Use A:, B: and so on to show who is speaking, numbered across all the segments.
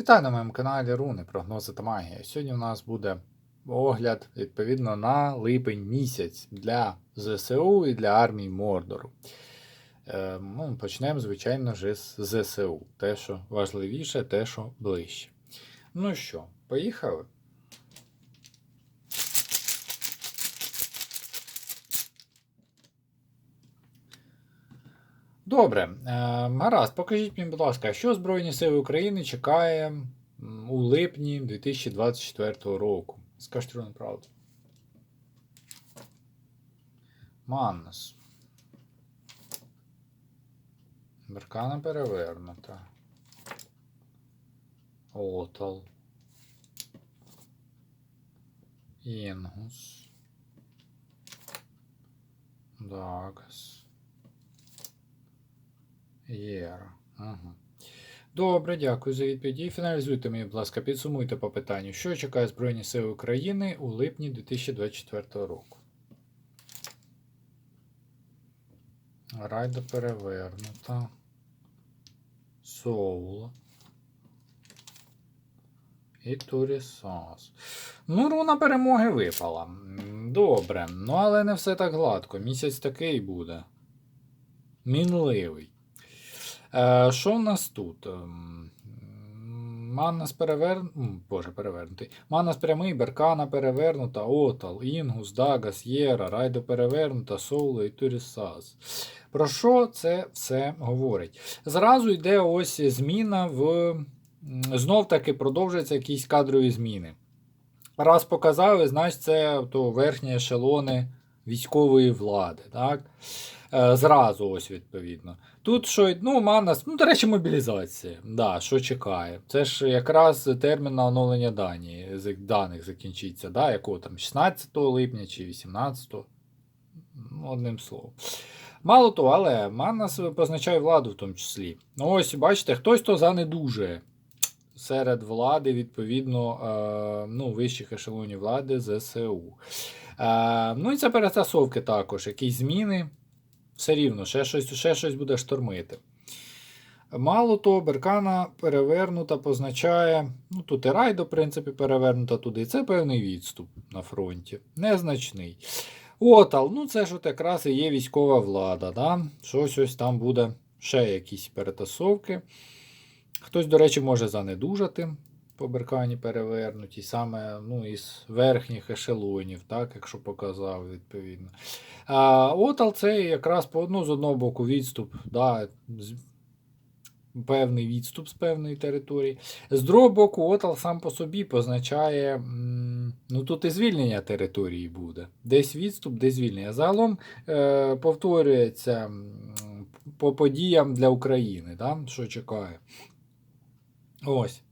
A: Вітаю на моєму каналі Руни, прогнози та магія. Сьогодні у нас буде огляд відповідно на липень місяць для ЗСУ і для армії Мордору. Е, ну, почнемо, звичайно ж, з ЗСУ. Те, що важливіше, те, що ближче. Ну що, поїхали? Добре, е, гаразд, покажіть мені, будь ласка, що Збройні Сили України чекає у липні 2024 року? Скажіть ровно правду. Маннас. Беркана перевернута. Отал. Інгус. Дагас. Єра. Ага. Добре, дякую за відповіді. Фіналізуйте мені, будь ласка, підсумуйте по питанню, що чекає Збройні Сили України у липні 2024 року. Райда перевернута. Соул. І Турісас. Ну, руна перемоги випала. Добре. Ну, але не все так гладко. Місяць такий буде. Мінливий. Е, що в нас тут? Ем, Маннас перевернутий. Боже, перевернутий. Маннас прямий, Беркана перевернута, Отал, Інгус, Дагас, Єра, Райдо перевернута, Соуло і Турісас. Про що це все говорить? Зразу йде ось зміна в. Знов таки продовжуються якісь кадрові зміни. Раз показали, значить, це то верхні ешелони військової влади. Так? Е, Зразу ось відповідно. Тут що, ну, Манас, ну, до речі, мобілізація. Да, що чекає? Це ж якраз термін на оновлення дані, даних закінчиться, да, якого там 16 липня чи 18. Ну, одним словом. Мало того, але Манас позначає владу в тому числі. Ну, ось, бачите, хтось то занедужує серед влади, відповідно, е, ну, вищих ешелонів влади ЗСУ. Е, ну і це перетасовки також, якісь зміни. Все рівно, ще щось, ще щось буде штормити. Мало того, Беркана перевернута позначає, ну тут і райдо, в принципі, перевернута туди. Це певний відступ на фронті. Незначний. Отал, ну це ж от якраз і є військова влада. Да? Щось ось там буде ще якісь перетасовки. Хтось, до речі, може занедужати по Беркані перевернуті, саме ну, із верхніх ешелонів, так, якщо показав, відповідно. А, Отал це якраз по ну, з одного боку відступ, да, з, певний відступ з певної території. З другого боку, Отал сам по собі позначає, ну тут і звільнення території буде. Десь відступ, десь звільнення. Загалом е, повторюється по подіям для України, да, що чекає. Ось.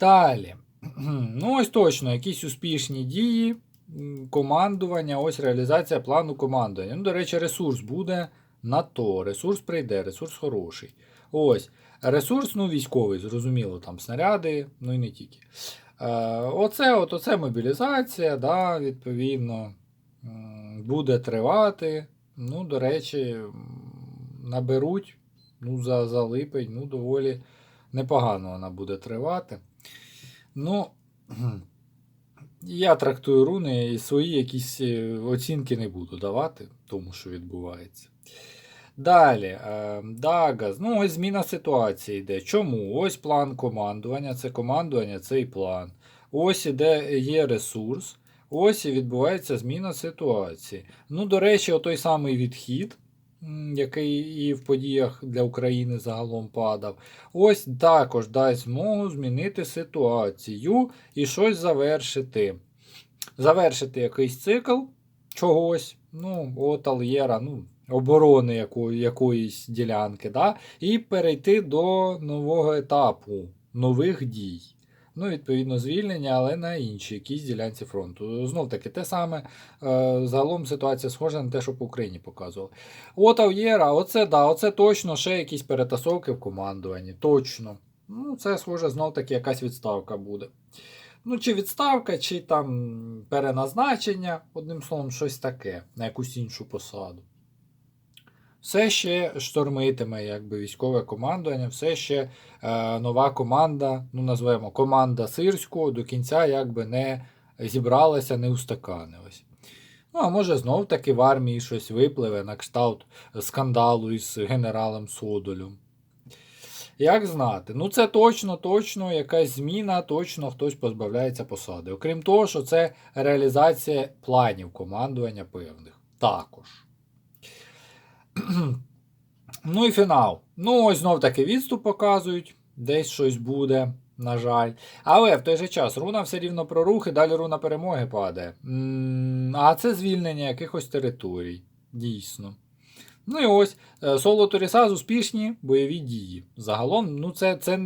A: Далі. Ну, ось точно, якісь успішні дії, командування, ось реалізація плану командування. Ну, до речі, ресурс буде на то. Ресурс прийде, ресурс хороший. Ось. Ресурс, ну, військовий, зрозуміло, там снаряди, ну і не тільки. Е, оце, от, оце мобілізація, да, відповідно, буде тривати. Ну, до речі, наберуть ну, за, за липень, ну, доволі непогано вона буде тривати. Ну, я трактую руни і свої якісь е, оцінки не буду давати тому, що відбувається. Далі, е, Дагас. Ну, ось зміна ситуації йде. Чому? Ось план командування, це командування, це і план. Ось іде є ресурс. Ось і відбувається зміна ситуації. Ну, до речі, отой самий відхід, який і в подіях для України загалом падав. Ось також дасть змогу змінити ситуацію і щось завершити. Завершити якийсь цикл чогось, ну, от Альєра, ну, оборони яко, якоїсь ділянки, да? і перейти до нового етапу, нових дій. Ну, відповідно, звільнення, але на іншій якійсь ділянці фронту. Знов таки, те саме, е, загалом ситуація схожа на те, що по Україні показували. От Ав'єра, оце да, оце точно ще якісь перетасовки в командуванні. Точно. Ну, це схоже, знов таки якась відставка буде. Ну, чи відставка, чи там переназначення, одним словом, щось таке, на якусь іншу посаду. Все ще штормитиме якби, військове командування, все ще е, нова команда, ну назвемо команда Сирського, до кінця якби не зібралася, не устаканилась. Ну, а може знов таки в армії щось випливе на кшталт скандалу із генералом Содолем. Як знати? Ну, це точно, точно якась зміна, точно хтось позбавляється посади. Окрім того, що це реалізація планів командування певних. Також. ну і фінал. Ну, ось знов таки відступ показують. Десь щось буде, на жаль. Але в той же час руна все рівно про рух і далі руна перемоги падає. А це звільнення якихось територій. Дійсно. Ну і ось е, соло Торісаз успішні бойові дії. Загалом, ну це, це,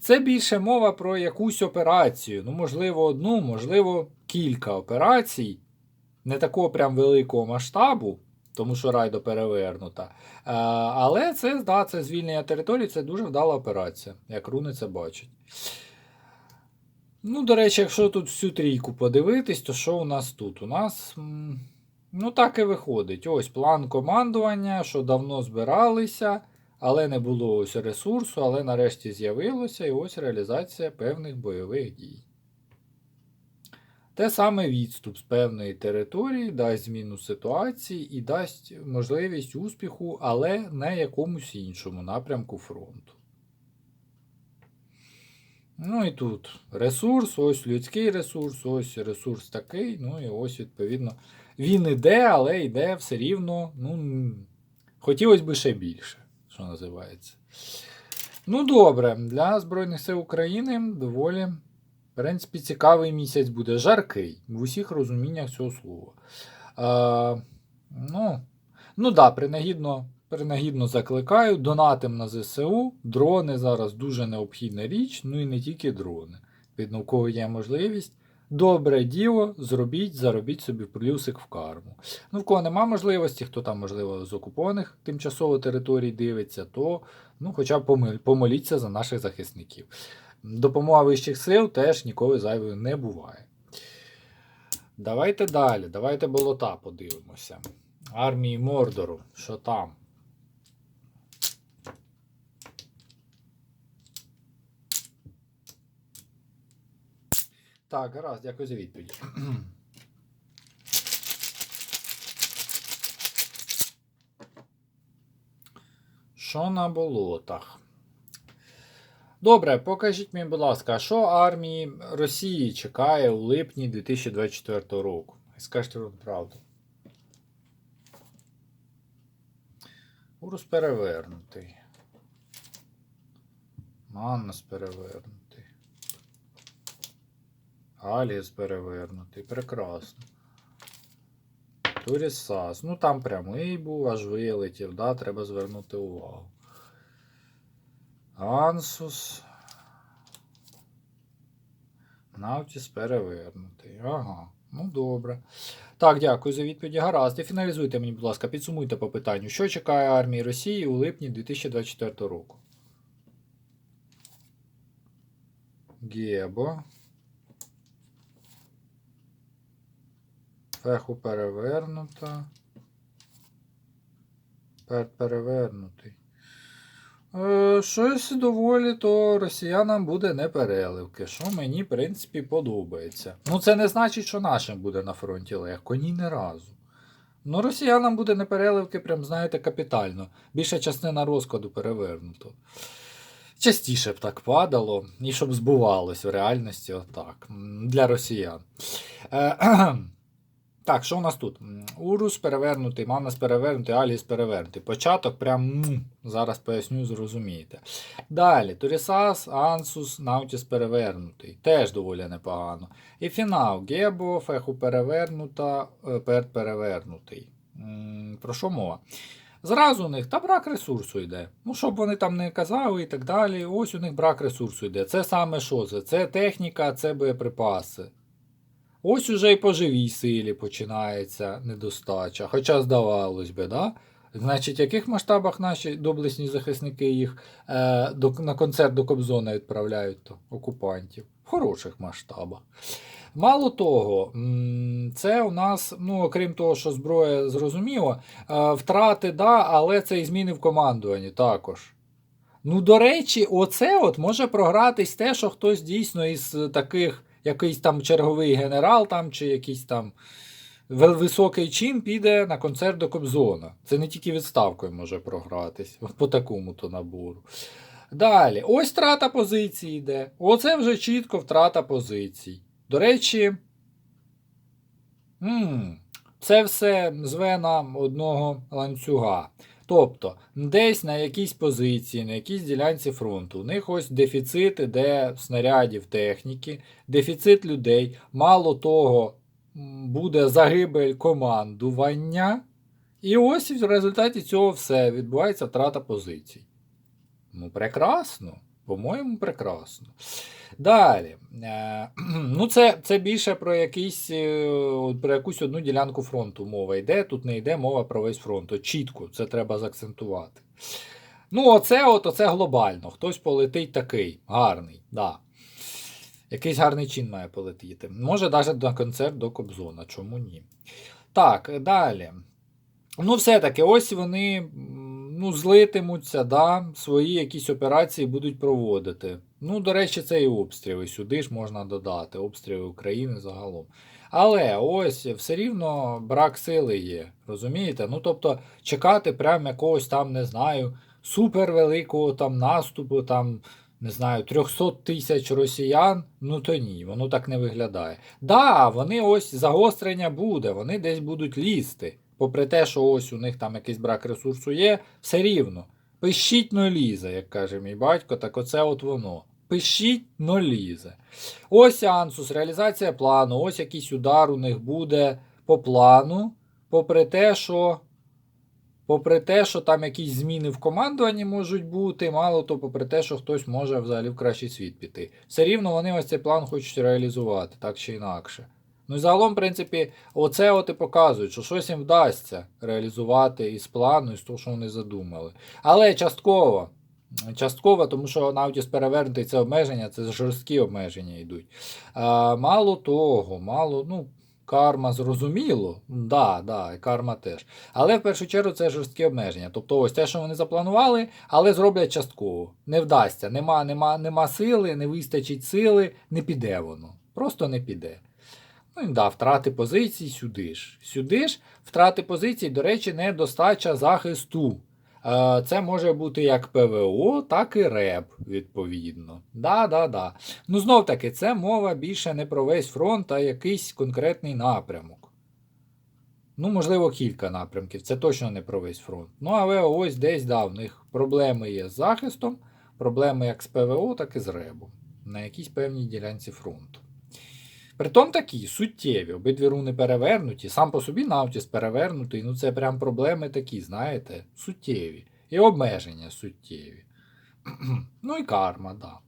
A: це більше мова про якусь операцію. Ну, можливо, одну, можливо, кілька операцій. Не такого прям великого масштабу, тому що райдо перевернута. Е, Але це, да, це звільнення території, це дуже вдала операція, як руни це бачать. Ну, до речі, якщо тут всю трійку подивитись, то що у нас тут? У нас. Ну, так і виходить. Ось план командування, що давно збиралися, але не було ось ресурсу, але нарешті з'явилося і ось реалізація певних бойових дій. Те саме відступ з певної території дасть зміну ситуації і дасть можливість успіху, але не якомусь іншому напрямку фронту. Ну і тут ресурс, ось людський ресурс, ось ресурс такий, ну і ось, відповідно, він іде, але йде все рівно. Ну, хотілося б ще більше, що називається. Ну, добре, для Збройних сил України доволі, в принципі, цікавий місяць буде. Жаркий в усіх розуміннях цього слова. Е, ну, ну да, принагідно, принагідно закликаю, донатим на ЗСУ. Дрони зараз дуже необхідна річ, ну і не тільки дрони. Відно, у є можливість. Добре діло, зробіть, заробіть собі плюсик в карму. Ну, в кого нема можливості, хто там, можливо, з окупованих тимчасово територій дивиться, то ну, хоча б помоліться за наших захисників. Допомога вищих сил теж ніколи зайвою не буває. Давайте далі, давайте болота подивимося. Армії Мордору, що там? Так, гаразд, дякую за відповідь. Що на болотах? Добре, покажіть мені, будь ласка, що армії Росії чекає у липні 2024 року? Скажіть вам правду. Урус перевернутий. Маннас перевернутий. Аліс перевернутий. Прекрасно. Турісас. Ну там прямий був, аж вилетів, да? треба звернути увагу. Ансус. Навтіс перевернутий. Ага. Ну добре. Так, дякую за відповіді. Гаразд. І фіналізуйте мені, будь ласка, підсумуйте по питанню, що чекає армії Росії у липні 2024 року. Гебо. Феху перевернута. Перевернутий. Е, щось доволі, то росіянам буде не переливки, що мені, в принципі, подобається. Ну, це не значить, що нашим буде на фронті легко, ні не разу. Ну, росіянам буде не переливки, прям, знаєте, капітально. Більша частина розкладу перевернуто. Частіше б так падало, і щоб збувалось в реальності отак. Для росіян. Е. Так, що у нас тут? Урус перевернутий, Манас перевернутий, Аліс перевернутий. Початок прям зараз поясню, зрозумієте. Далі, Турісас, Ансус, Наутіс перевернутий. Теж доволі непогано. І фінал. Гебо, Феху перевернута, е, Перт перевернутий. Про що мова? Зразу у них та брак ресурсу йде. Ну, щоб вони там не казали і так далі. Ось у них брак ресурсу йде. Це саме що це? Це техніка, це боєприпаси. Ось уже і по живій силі починається недостача. Хоча здавалось би, да? Значить, в яких масштабах наші доблесні захисники їх е, до, на концерт до Кобзона відправляють то, окупантів? В хороших масштабах. Мало того, це у нас, ну, окрім того, що зброя зрозуміло, е, втрати, да, але це і зміни в командуванні також. Ну, до речі, оце от може програтись те, що хтось дійсно із таких, якийсь там черговий генерал там, чи якийсь там високий чин піде на концерт до Кобзона. Це не тільки відставкою може програтись по такому то набору. Далі, ось втрата позицій йде. Оце вже чітко втрата позицій. До речі, це все зве нам одного ланцюга. Тобто, десь на якійсь позиції, на якійсь ділянці фронту, у них ось дефіцит іде снарядів техніки, дефіцит людей. Мало того, буде загибель командування. І ось в результаті цього все відбувається втрата позицій. Ну, прекрасно. По-моєму, прекрасно. Далі. Е, ну, це, це більше про, якийсь, е, про якусь одну ділянку фронту мова йде. Тут не йде мова про весь фронт. Чітко, це треба заакцентувати. Ну, оце, от, оце глобально. Хтось полетить такий, гарний. Да. Якийсь гарний чин має полетіти. Може, навіть на концерт до Кобзона. Чому ні? Так, далі. Ну, все-таки, ось вони ну, злитимуться, да, свої якісь операції будуть проводити. Ну, до речі, це і обстріли. Сюди ж можна додати, обстріли України загалом. Але ось все рівно брак сили є. Розумієте? Ну, тобто, чекати прям якогось там, не знаю, супервеликого там наступу, там, не знаю, 300 тисяч росіян, ну то ні, воно так не виглядає. Да, вони ось загострення буде, вони десь будуть лізти. Попри те, що ось у них там якийсь брак ресурсу є, все рівно. Пишіть но лізе, як каже мій батько, так оце от воно. Пишіть но лізе. Ось Ансус, реалізація плану, ось якийсь удар у них буде по плану, попри те, що. Попри те, що там якісь зміни в командуванні можуть бути, мало то, попри те, що хтось може взагалі в кращий світ піти. Все рівно вони ось цей план хочуть реалізувати, так чи інакше. Ну і загалом, в принципі, оце от і показують, що щось їм вдасться реалізувати із плану, із того, що вони задумали. Але частково. Частково, тому що навіть з перевернутий це обмеження, це жорсткі обмеження йдуть. А, мало того, мало, ну, карма зрозуміло, да, да, карма теж. Але в першу чергу це жорсткі обмеження. Тобто ось те, що вони запланували, але зроблять частково. Не вдасться. Нема, нема, нема сили, не вистачить сили, не піде воно. Просто не піде. Ну да, втрати позицій сюди ж. Сюди ж втрати позицій, до речі, недостача захисту. Е, Це може бути як ПВО, так і РЕБ, відповідно. Да, да, да. Ну, знов таки, це мова більше не про весь фронт, а якийсь конкретний напрямок. Ну, можливо, кілька напрямків. Це точно не про весь фронт. Ну, але ось десь да, в них проблеми є з захистом, проблеми як з ПВО, так і з РЕБом. На якійсь певній ділянці фронту. Притом такі суттєві, обидві руни перевернуті, сам по собі Навтіс перевернутий, ну це прям проблеми такі, знаєте, суттєві. І обмеження суттєві. ну і карма, да.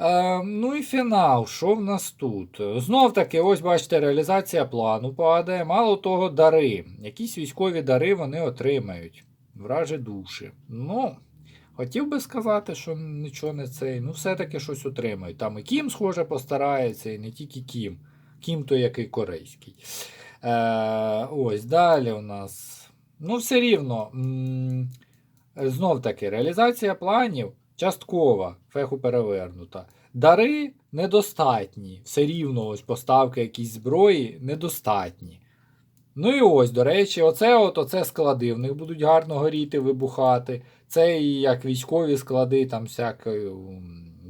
A: Е, ну і фінал, що в нас тут? Знов таки, ось бачите, реалізація плану падає. Мало того, дари. Якісь військові дари вони отримають. Вражі душі. Ну, хотів би сказати, що нічого не цей. Ну, все-таки щось отримають. Там і Кім, схоже, постарається, і не тільки Кім. Кім то який корейський. Е, ось далі у нас. Ну, все рівно. Знов таки, реалізація планів часткова, феху перевернута. Дари недостатні. Все рівно ось поставки якісь зброї недостатні. Ну і ось, до речі, оце от оце склади. В них будуть гарно горіти, вибухати. Це і як військові склади, там всякою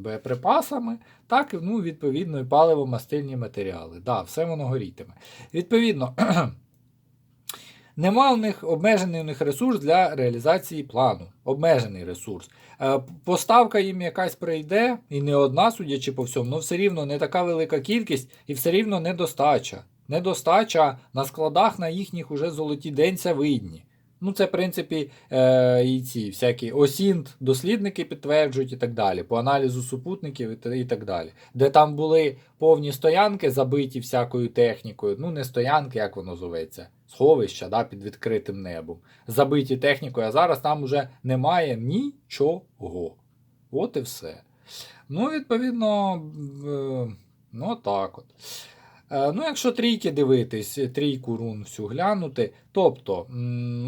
A: боєприпасами, так ну, відповідно і паливо-мастильні матеріали. Да, все воно горітиме. Відповідно, нема у них обмежений у них ресурс для реалізації плану. Обмежений ресурс. Е, Поставка їм якась прийде, і не одна, судячи по всьому, але все рівно не така велика кількість і все рівно недостача. Недостача на складах на їхніх уже золоті денця видні. Ну, це, в принципі, е, і ці всякі осінт дослідники підтверджують і так далі, по аналізу супутників і, так далі. Де там були повні стоянки, забиті всякою технікою. Ну, не стоянки, як воно зоветься, сховища да, під відкритим небом. Забиті технікою, а зараз там уже немає нічого. От і все. Ну, відповідно, е, Ну, так от. Е, Ну, якщо трійки дивитись, трійку рун всю глянути, тобто,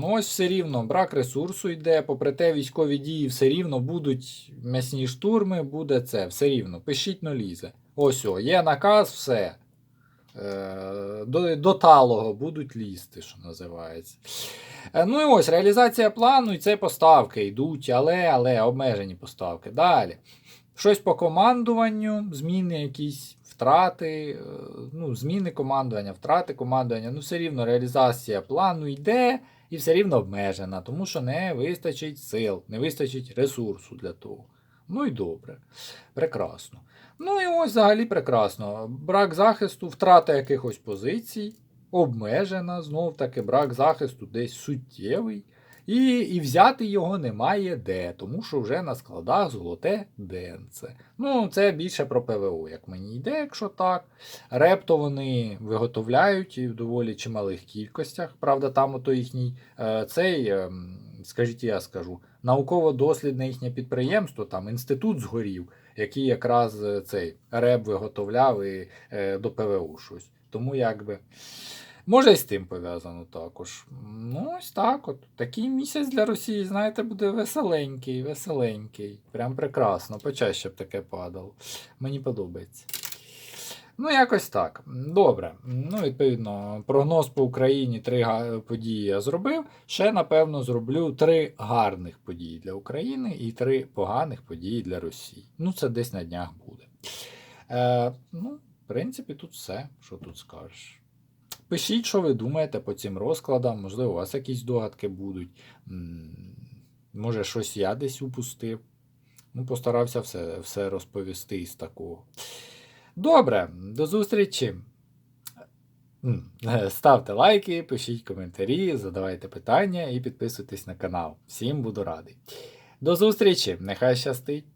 A: ось все рівно брак ресурсу йде, попри те, військові дії все рівно будуть м'ясні штурми, буде це, все рівно. Пишіть но лізе. Ось о, є наказ, все. Е, До, до талого будуть лізти, що називається. Е, Ну і ось реалізація плану, і це поставки йдуть, але, але обмежені поставки. Далі. Щось по командуванню, зміни якісь втрати, е, ну, зміни командування, втрати командування, ну все рівно реалізація плану йде і все рівно обмежена, тому що не вистачить сил, не вистачить ресурсу для того. Ну і добре. Прекрасно. Ну і ось взагалі прекрасно. Брак захисту, втрата якихось позицій, обмежена, знов таки брак захисту десь суттєвий. І, і взяти його немає де, тому що вже на складах золоте денце. Ну, це більше про ПВО, як мені йде, якщо так. Репто вони виготовляють і в доволі чималих кількостях. Правда, там ото їхній е, цей, е, скажіть, я скажу, науково-дослідне їхнє підприємство, там інститут згорів, який якраз е, цей реп виготовляв і до ПВО щось. Тому якби. Може, і з тим пов'язано також. Ну, ось так от. Такий місяць для Росії, знаєте, буде веселенький, веселенький. Прям прекрасно. Почаще б таке падало. Мені подобається. Ну, якось так. Добре. Ну, відповідно, прогноз по Україні три події я зробив. Ще, напевно, зроблю три гарних події для України і три поганих події для Росії. Ну, це десь на днях буде. Е, ну, в принципі, тут все, що тут скажеш. Пишіть, що ви думаєте по цим розкладам, можливо, у вас якісь догадки будуть. Може, щось я десь упустив. Ну, постарався все, все розповісти із такого. Добре, до зустрічі. Ставте лайки, пишіть коментарі, задавайте питання і підписуйтесь на канал. Всім буду радий. До зустрічі! Нехай щастить!